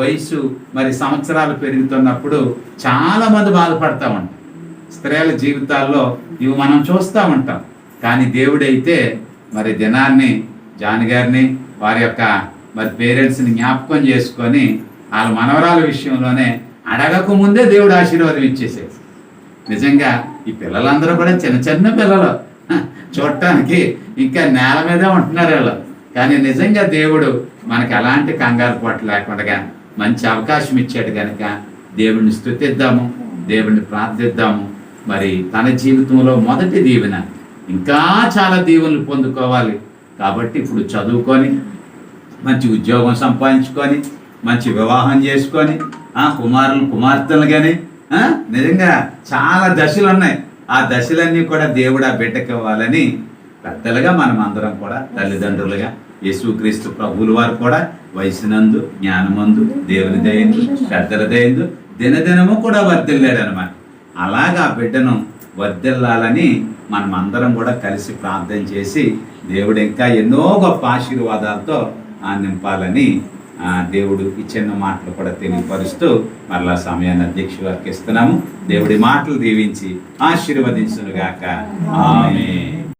వయసు మరి సంవత్సరాలు పెరుగుతున్నప్పుడు చాలా మంది బాధపడతా ఉంటాం స్త్రీల జీవితాల్లో ఇవి మనం చూస్తూ ఉంటాం. కానీ దేవుడైతే మరి దినాన్ని జాన్ గారిని వారి యొక్క మరి పేరెంట్స్ని జ్ఞాపకం చేసుకొని వాళ్ళ మనవరాల విషయంలోనే అడగక ముందే దేవుడు ఆశీర్వాదం ఇచ్చేసేది నిజంగా ఈ పిల్లలందరూ కూడా చిన్న చిన్న పిల్లలు. చూడటానికి ఇంకా నేల మీదే ఉంటున్నారు వీళ్ళు. కానీ నిజంగా దేవుడు మనకి ఎలాంటి కంగారు పాటు లేకుండా మంచి అవకాశం ఇచ్చాడు కనుక దేవుడిని స్థుతిద్దాము దేవుడిని ప్రార్థిద్దాము. మరి తన జీవితంలో మొదటి దీవెన ఇంకా చాలా దీవెనలు పొందుకోవాలి. కాబట్టి ఇప్పుడు చదువుకొని మంచి ఉద్యోగం సంపాదించుకొని మంచి వివాహం చేసుకొని ఆ కుమారులు కుమార్తెలు కానీ నిజంగా చాలా దశలు ఉన్నాయి. ఆ దశలన్నీ కూడా దేవుడు ఆ బిడ్డకి ఇవ్వాలని పెద్దలుగా మనం అందరం కూడా తల్లిదండ్రులుగా యేసుక్రీస్తు ప్రభువుల వారు కూడా వయసునందు జ్ఞానమందు దేవుని దయందు పెద్దల దయందు దినదినము కూడా వర్దిల్లాడు అనమాట అలాగా ఆ బిడ్డను వర్ధిల్లాలని మనం అందరం కూడా కలిసి ప్రార్థన చేసి దేవుడు ఇంకా ఎన్నో గొప్ప ఆశీర్వాదాలతో ఆ నింపాలని ఆ దేవుడు ఈ చిన్న మాటలు కూడా తెలియపరుస్తూ మరలా సమయాన్ని అధ్యక్ష వారికి ఇస్తున్నాము. దేవుడి మాటలు దీవించి ఆశీర్వదించునుగాక. ఆమె